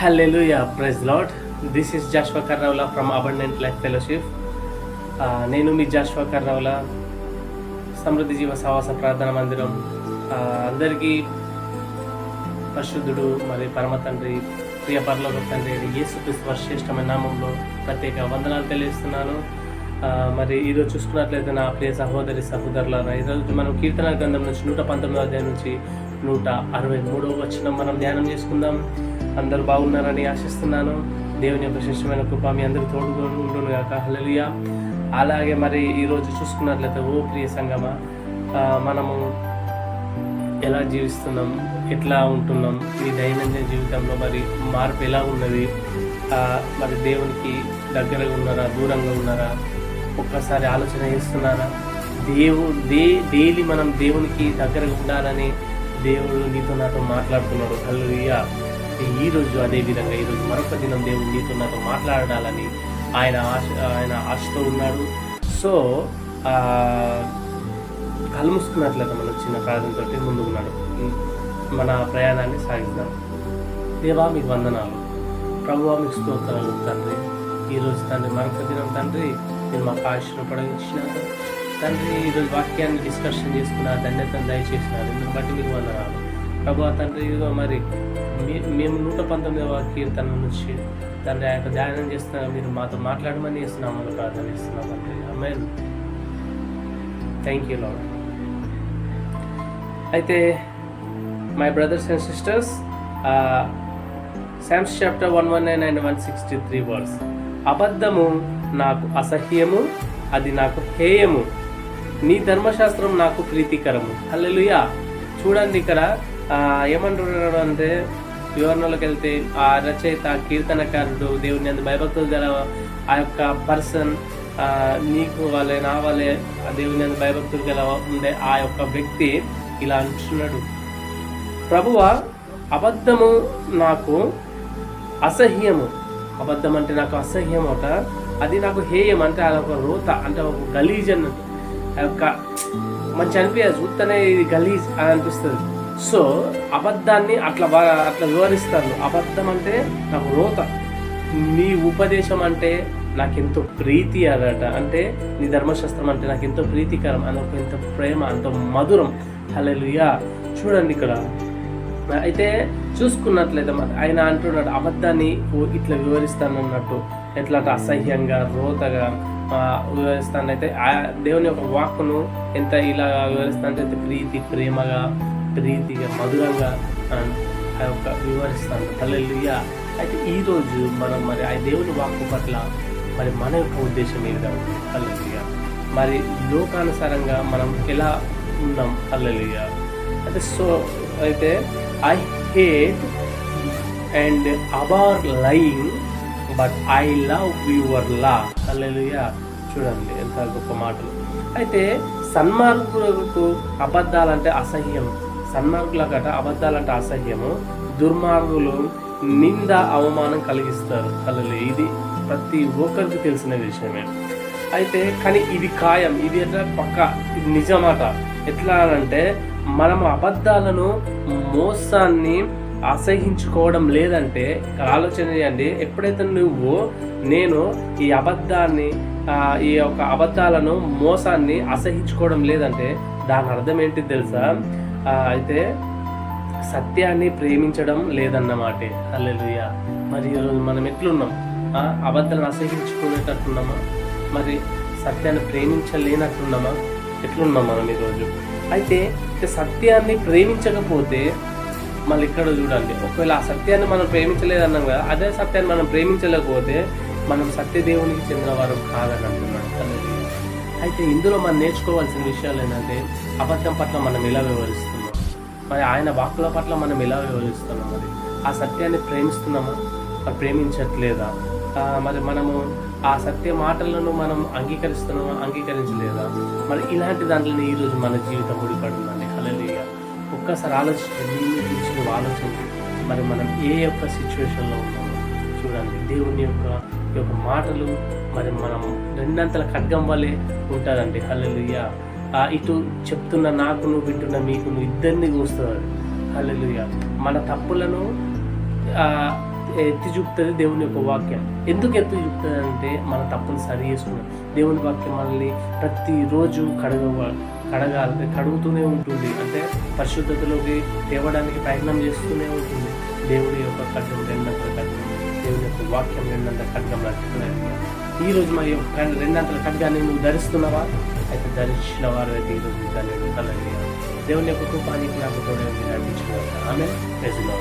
Hallelujah, praise Lord this is Joshua Joshua from abundant life fellowship నేను మీ Joshua కర్నవల సమృద్ధి జీవ సహవాస ప్రార్థన మందిరం. Uh, అందరికీ పరిశుద్ధుడు మరి పరమ తండ్రి ప్రియ పరలోక తండ్రి అయిన యేసుక్రీస్తు శ్రేష్టమైన నామంలో ప్రత్యేక వందనాలు తెలియజేస్తున్నాను. Uh, మరి ఈరోజు చూసుకున్నట్లయితే నా ప్రియ సహోదరి సహోదరులారా ఈరోజు మనం కీర్తన గ్రంథం నుంచి నూట పంతొమ్మిదో అధ్యాయం నుంచి నూట అరవై మూడవ వచ్చిన మనం ధ్యానం చేసుకుందాం. అందరూ బాగున్నారని ఆశిస్తున్నాను. దేవుని యొక్క శ్రేష్టమైన కృప మీ తోడు తోడు కాక గాక. అలాగే మరి ఈరోజు చూసుకున్నట్లయితే ఓ ప్రియ సంగమ మనము ఎలా జీవిస్తున్నాం ఎట్లా ఉంటున్నాం మీ దైనందిన జీవితంలో మరి మార్పు ఎలా ఉన్నది మరి దేవునికి దగ్గరగా ఉన్నారా దూరంగా ఉన్నారా ఒక్కసారి ఆలోచన చేస్తున్నారా? దేవు దే డైలీ మనం దేవునికి దగ్గరగా ఉండాలని దేవుడు నీతో నాతో మాట్లాడుతున్నాడు. హల్లెలూయా. ఈ రోజు అదే విధంగా ఈరోజు మరొక దినం దేవుడు నీతో నాతో మాట్లాడాలని ఆయన ఆశ ఆయన ఆశతో ఉన్నాడు. సో కలుముసుకున్నట్లయితే కళ్ళు మనం చిన్న ప్రార్థనతో ముందుకున్నాడు మన ప్రయాణాన్ని సాగిద్దాం. దేవా మీకు వందనాలు. ప్రభువా మీకు స్తోత్రాలు తండ్రి. ఈరోజు తండ్రి మరొక దినం తండ్రి మీరు మాకు ఆశను పొడగించినారు తండ్రి ఈరోజు వాక్యాన్ని డిస్కషన్ చేసుకున్న ధన్యతను దయచేసినారు. బట్టి మీకు వందనాలు. ప్రభు తండ్రి ఇదిగో మరి మేము నూట పంతొమ్మిదవ కీర్తన నుంచి తండ్రి ఆ యొక్క ధ్యానం చేస్తున్నా మీరు మాతో మాట్లాడమని ఇస్తున్నాము ప్రార్థన చేస్తున్నాం తండ్రి అమ్మాయి థ్యాంక్ యూ లాడ్ అయితే my brothers and sisters Psalms chapter one one nine and one sixty three words అబద్ధము నాకు అసహ్యము అది నాకు హేయము. నీ ధర్మశాస్త్రం నాకు ప్రీతికరము. అల్లెలుయా చూడండి ఇక్కడ ఏమంటున్నాడు అంటే వివరణలోకి వెళ్తే ఆ రచయిత కీర్తనకారుడు దేవుని అందు భయభక్తులు గల ఆ యొక్క పర్సన్ నీకు వాళ్ళే నా వాళ్ళే ఆ దేవుని అందు భయభక్తులు గల ఉండే ఆ యొక్క వ్యక్తి ఇలా అంటున్నాడు. ప్రభువ అబద్ధము నాకు అసహ్యము. అబద్ధం అంటే నాకు అసహ్యం ఒక అది నాకు హేయం అంటే అది ఒక రోత అంటే ఒక గలీజ్ అన్నట్టు ఆ యొక్క మంచి అనిపించదు చూస్తేనే ఇది గలీజ్ అని అనిపిస్తుంది. సో అబద్ధాన్ని అట్లా బాగా అట్లా వివరిస్తారు. అబద్ధం అంటే నాకు రోత నీ ఉపదేశం అంటే నాకెంతో ప్రీతి అదట. అంటే నీ ధర్మశాస్త్రం అంటే నాకు ఎంతో ప్రీతికరం అని ఒక ఎంతో ప్రేమ అంత మధురం. హల్లెలూయా. చూడండి ఇక్కడ. అయితే చూసుకున్నట్లయితే మరి ఆయన అంటున్నాడు అబద్ధాన్ని ఇట్లా ఇట్లా వివరిస్తానన్నట్టు. ఎట్లా అంటే అసహ్యంగా రోతగా వివరిస్తానైతే ఆ దేవుని యొక్క వాక్కును ఎంత ఇలా వివరిస్తానంటే ప్రీతి ప్రేమగా ప్రీతిగా మధురంగా ఆ, యొక్క వివరిస్తాను హల్లెలూయా. అయితే ఈరోజు మనం మరి ఆ దేవుని వాక్కు పట్ల మరి మన యొక్క ఉద్దేశం ఏ విధంగా మరి లోకానుసారంగా మనం ఎలా ఉన్నాం? హల్లెలూయా. అయితే సో అయితే I hate and abhor lying but I love your law హల్లెలూయా. చూడండి ఎంత గొప్ప మాటలు. అయితే సన్మార్గులకు అబద్ధాలంటే అసహ్యం. సన్మార్గులకట అబద్ధాలంటే అసహ్యము దుర్మార్గులు నింద అవమానం కలిగిస్తారు. హల్లెలూయా ఇది ప్రతి ఒక్కరికి తెలిసిన విషయమే. అయితే కానీ ఇది ఖాయం. ఇది ఎట్లా పక్క? ఇది నిజమాట. ఎట్లా అంటే మనం అబద్ధాలను మోసాన్ని అసహించుకోవడం లేదంటే ఇక్కడ ఆలోచన చేయండి. ఎప్పుడైతే నువ్వు నేను ఈ అబద్ధాన్ని ఈ యొక్క అబద్ధాలను మోసాన్ని అసహించుకోవడం లేదంటే దాని అర్థం ఏంటి తెలుసా? అయితే సత్యాన్ని ప్రేమించడం లేదన్నమాటే. హల్లెలూయా. మరి ఈరోజు మనం ఎట్లున్నాం? అబద్ధాలను అసహించుకునేటట్టున్నామా మరి సత్యాన్ని ప్రేమించలేనట్టున్నామా? ఎట్లున్నాం మనం ఈరోజు? అయితే సత్యాన్ని ప్రేమించకపోతే మళ్ళీ ఇక్కడ చూడండి. ఒకవేళ ఆ సత్యాన్ని మనం ప్రేమించలేదన్నాం కదా అదే సత్యాన్ని మనం ప్రేమించలేకపోతే మనం సత్యదేవునికి చెందినవారం కాదని అంటున్నాడు అయితే ఇందులో మనం నేర్చుకోవాల్సిన విషయాలు ఏంటంటే అబద్ధం పట్ల మనం ఎలా వివరిస్తాం మరి ఆయన వాక్కుల పట్ల మనం ఎలా వివరిస్తున్నాం మరి? ఆ సత్యాన్ని ప్రేమిస్తున్నామా? మరి ప్రేమించట్లేదా? మరి మనము ఆ సత్య మాటలను మనం అంగీకరిస్తున్నామా అంగీకరించలేదా? మరి ఇలాంటి దాంట్లో ఈరోజు మన జీవితం ముడిపడుతుందండి హల్లెలూయా ఒక్కసారి ఆలోచించి నీ ఆలోచించి మరి మనం ఏ యొక్క సిచ్యువేషన్లో ఉన్నామో చూడండి. దేవుని యొక్క ఈ యొక్క మాటలు మరి మనం రెండంతల ఖడ్గం వల్లే ఉంటుందండి హల్లెలూయా ఇటు చెప్తున్న నాకు నువ్వు వింటున్న మీకు నువ్వు ఇద్దరిని చూస్తుంది హల్లెలూయా. మన తప్పులను ఎత్తి చూపుతుంది దేవుని యొక్క వాక్యం. ఎందుకు ఎత్తి చూపుతుంది అంటే మన తప్పులు సరి చేసుకున్నాం. దేవుని వాక్యం మనల్ని ప్రతిరోజు కడగ కడగాలి కడుగుతూనే ఉంటుంది. అంటే పరిశుద్ధతలోకి తేవడానికి ప్రయత్నం చేస్తూనే ఉంటుంది. దేవుడి యొక్క ఖడ్గం రెండంతల ఖడ్గం దేవుని యొక్క వాక్యం రెండంతల ఖడ్గం ఈ రోజు మరి యొక్క రెండంతల ఖడ్గాన్ని నువ్వు ధరిస్తున్నావా? అయితే ధరించిన వారు అయితే ఈరోజు దాన్ని తలని దేవుని యొక్క కృపానికి నాకు తోడే నడిపించిన ఆమె ప్రజలు